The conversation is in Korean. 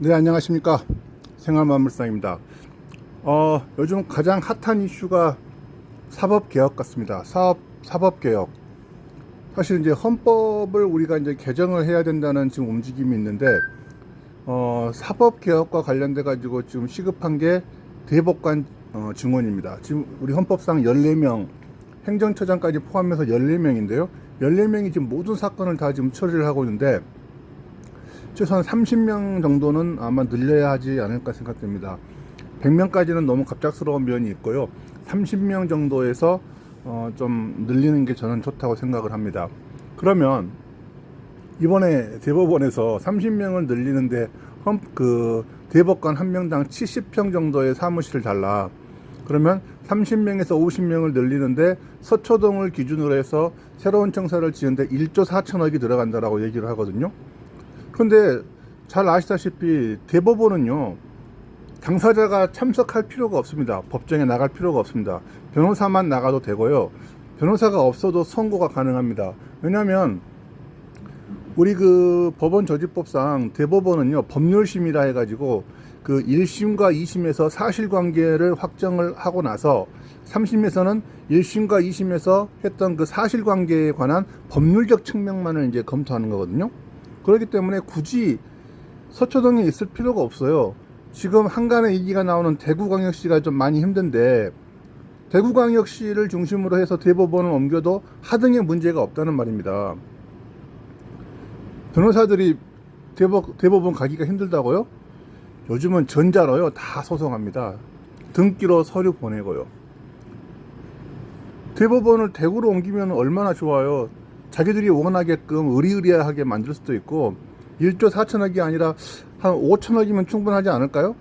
네, 안녕하십니까. 생활마물상입니다. 어, 요즘 가장 핫한 이슈가 사법개혁 같습니다. 사업, 사법개혁. 사실 이제 헌법을 우리가 이제 개정을 해야 된다는 지금 움직임이 있는데, 어, 사법개혁과 관련돼 가지고 지금 시급한 게 대법관 어, 증원입니다. 지금 우리 헌법상 14명, 행정처장까지 포함해서 14명인데요. 14명이 지금 모든 사건을 다 지금 처리를 하고 있는데, 최소한 30명 정도는 아마 늘려야 하지 않을까 생각됩니다. 100명까지는 너무 갑작스러운 면이 있고요. 30명 정도에서 어, 좀 늘리는 게 저는 좋다고 생각을 합니다. 그러면 이번에 대법원에서 30명을 늘리는데 헌, 그 대법관 한 명당 70평 정도의 사무실을 달라. 그러면 30명에서 50명을 늘리는데 서초동을 기준으로 해서 새로운 청사를 지는데 1조 4천억이 들어간다라고 얘기를 하거든요. 근데 잘 아시다시피 대법원은요 당사자가 참석할 필요가 없습니다. 법정에 나갈 필요가 없습니다. 변호사만 나가도 되고요. 변호사가 없어도 선고가 가능합니다. 왜냐하면 우리 그 법원 저지법상 대법원은요 법률심이라 해가지고 그 1심과 2심에서 사실관계를 확정을 하고 나서 3심에서는 1심과 2심에서 했던 그 사실관계에 관한 법률적 측면만을 이제 검토하는 거거든요. 그렇기 때문에 굳이 서초동에 있을 필요가 없어요. 지금 한간에 얘기가 나오는 대구광역시가 좀 많이 힘든데 대구광역시를 중심으로 해서 대법원을 옮겨도 하등의 문제가 없다는 말입니다. 변호사들이 대법, 대법원 가기가 힘들다고요? 요즘은 전자로요 다 소송합니다. 등기로 서류 보내고요. 대법원을 대구로 옮기면 얼마나 좋아요. 자기들이 원하게끔 의리의리하게 만들 수도 있고 1조 4천억이 아니라 한 5천억이면 충분하지 않을까요?